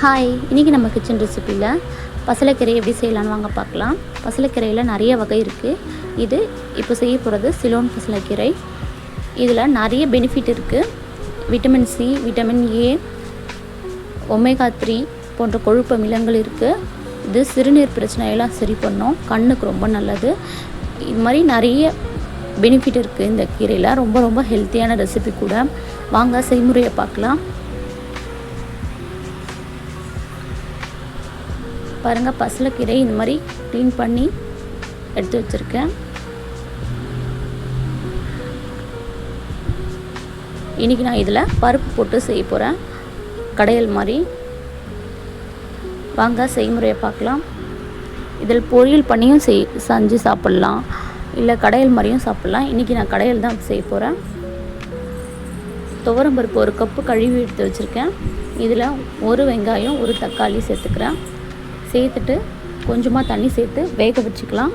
Hi இன்றைக்கி நம்ம kitchen ரெசிப்பியில் பசலைக்கீரை எப்படி செய்யலான்னு வாங்க பார்க்கலாம். பசலைக்கீரையில் நிறைய வகை இருக்குது இது இப்போ செய்ய போகிறது சிலோன் பசலைக்கீரை. இதில் நிறைய பெனிஃபிட் இருக்குது vitamin C vitamin A omega three போன்ற கொழுப்பு அமிலங்கள் இருக்குது இது சிறுநீர் பிரச்சனையெல்லாம் சரி பண்ணும். கண்ணுக்கு ரொம்ப நல்லது. இது மாதிரி நிறைய பெனிஃபிட் இருக்குது இந்த கீரையில். ரொம்ப ரொம்ப ஹெல்த்தியான ரெசிபி கூட. வாங்க செய்முறையை பார்க்கலாம். பாருங்கள் பசலக்கீரை இந்த மாதிரி க்ளீன் பண்ணி எடுத்து வச்சுருக்கேன். இன்றைக்கி நான் இதில் பருப்பு போட்டு செய்ய போகிறேன் கடையல் மாதிரி. வாங்க செய்முறையை பார்க்கலாம். இதில் பொரியல் பண்ணியும் செய் செஞ்சு சாப்பிட்லாம். இல்லை கடையல் மாதிரியும் சாப்பிட்லாம். இன்றைக்கி நான் கடையல் தான் செய்ய போகிறேன் துவரம் பருப்பு ஒரு கப்பு கழுவி எடுத்து வச்சுருக்கேன். இதில் ஒரு வெங்காயம் ஒரு தக்காளி சேர்த்துக்கிறேன். சேர்த்துட்டு கொஞ்சமாக தண்ணி சேர்த்து வேக வச்சுக்கலாம்.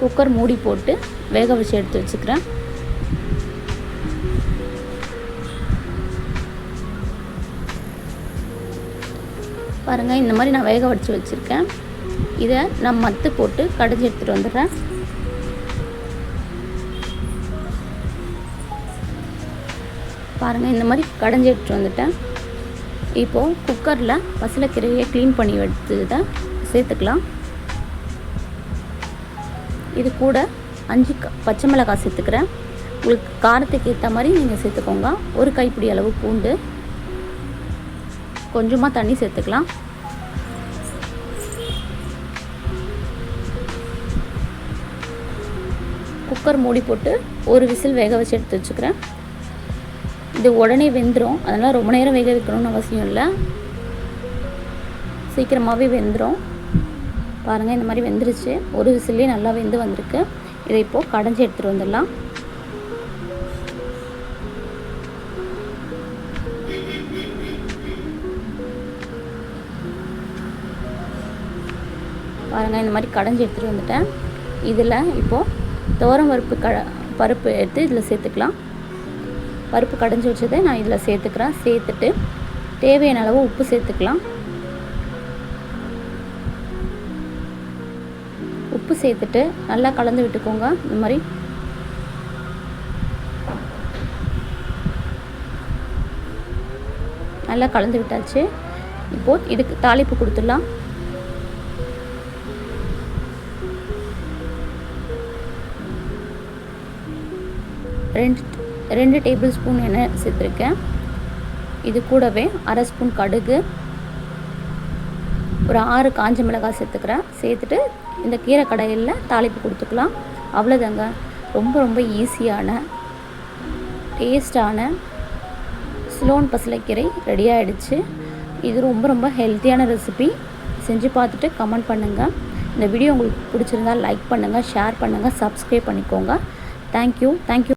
குக்கர் மூடி போட்டு வேக வச்சு எடுத்து வச்சுக்கிறேன். பாருங்கள் இந்த மாதிரி நான் வேக வச்சு வச்சுருக்கேன். இதை நான் மத்து போட்டு கடைஞ்சி எடுத்துகிட்டு வந்துடுறேன். பாருங்கள் இந்த மாதிரி கடைஞ்சி எடுத்துகிட்டு வந்துட்டேன். இப்போது குக்கரில் பசலக்கீரையை க்ளீன் பண்ணி எடுத்து சேர்த்துக்கலாம். இது கூட அஞ்சு க பச்சை மிளகாய் சேர்த்துக்கிறேன். உங்களுக்கு காரத்துக்கு ஏற்ற மாதிரி நீங்கள் சேர்த்துக்கோங்க. ஒரு கைப்பிடி அளவு பூண்டு. கொஞ்சமாக தண்ணி சேர்த்துக்கலாம். குக்கர் மூடி போட்டு ஒரு விசில் வேக வச்சு எடுத்து வச்சுக்கிறேன். இது உடனே வெந்துடும் அதனால் ரொம்ப நேரம் வேக வைக்கணும்னு அவசியம் இல்லை. சீக்கிரமாகவே வெந்துடும் பாருங்கள் இந்த மாதிரி வெந்துருச்சு. ஒரு விசிலே நல்லா வெந்து வந்திருக்கு. இதை இப்போது கடைஞ்சி எடுத்துகிட்டு வந்துடலாம். பாருங்கள் இந்த மாதிரி கடைஞ்சி எடுத்துகிட்டு வந்துட்டேன். இதில் இப்போது துவரம் பருப்பு க பருப்பு எடுத்து இதில் சேர்த்துக்கலாம். பருப்பு கடைஞ்சி வச்சதை நான் இதில் சேர்த்துக்கிறேன். சேர்த்துட்டு தேவையான அளவு உப்பு சேர்த்துக்கலாம். உப்பு சேர்த்துட்டு நல்லா கலந்து விட்டுக்கோங்க. இந்த மாதிரி. நல்லா கலந்து விட்டாச்சு. இப்போது இதுக்கு தாளிப்பு கொடுத்துடலாம். ரெண்டு ரெண்டு டேபிள் ஸ்பூன் எண்ணெய் சேர்த்துருக்கேன். இது கூடவே அரை ஸ்பூன் கடுகு ஒரு ஆறு காஞ்ச மிளகாய் சேர்த்துக்கிறேன். சேர்த்துட்டு இந்த கீரை கடையில் தாளிப்பு கொடுத்துக்கலாம். அவ்வளோதாங்க ரொம்ப ரொம்ப ஈஸியான டேஸ்டான ஸ்லோன் பசலைக்கீரை ரெடி ஆகிடுச்சு இது ரொம்ப ரொம்ப ஹெல்த்தியான ரெசிபி செஞ்சு பார்த்துட்டு கமெண்ட் பண்ணுங்கள் இந்த வீடியோ உங்களுக்கு பிடிச்சிருந்தால் லைக் பண்ணுங்கள் ஷேர் பண்ணுங்கள் சப்ஸ்கிரைப் பண்ணிக்கோங்க. Thank you thank you